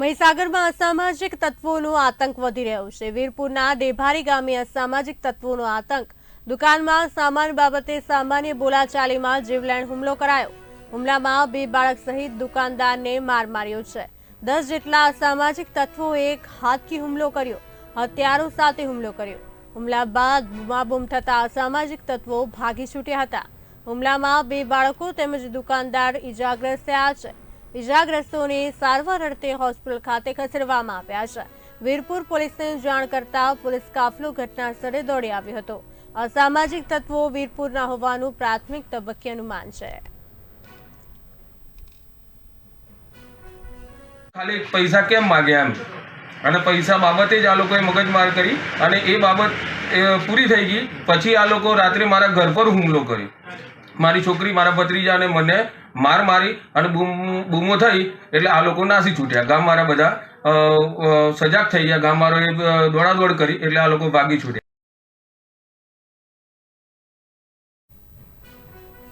મહીસાગરમાં અસામાજિક તત્વોનો આતંક વધી રહ્યો છે. વીરપુરના દેભારી ગામે અસામાજિક તત્વોનો આતંક. દુકાનમાં સામાન બાબતે સામાન્ય બોલાચાલીમાં જીવલેણ હુમલો કરાયો. હુમલામાં બે બાળક સહિત દુકાનદારને માર માર્યો છે. દસ જેટલા અસામાજિક તત્વોએ એક હાથથી હુમલો કર્યો. હથિયારો સાથે હુમલો કર્યો. હુમલા બાદ બૂમાબૂમ થતા અસામાજિક તત્વો ભાગી છૂટ્યા હતા. હુમલામાં બે બાળકો તેમજ દુકાનદાર ઇજાગ્રસ્ત થયા છે. ઈજાગ્રસ્તોને સારવાર અર્થે હોસ્પિટલ ખાતે ખસેડવામાં આવ્યા છે. વીરપુર પોલીસને જાણ કરતા પોલીસ કાફલો ઘટના દોડી આવ્યો હતો. અસામાજિક તત્વો વીરપુરના હોવાનું પ્રાથમિક તબક્કે અનુમાન છે. ખાલી પૈસા કેમ માગ્યા એમ? અને પૈસા બાબતે જ આ લોકોએ મગજમાર કરી અને એ બાબત પૂરી થઈ ગઈ. પછી આ લોકો રાત્રે મારા ઘર પર હુમલો કર્યો. મારી છોકરી, મારા ભત્રીજા અને મને માર મારી અને બૂમ થઈ એટલે આ લોકો નાસી છૂટ્યા. ગામ મારા બધા સજાગ થઈ ગયા. ગામ અ, દોડાદોડ કરી એટલે આ લોકો ભાગી છૂટ્યા.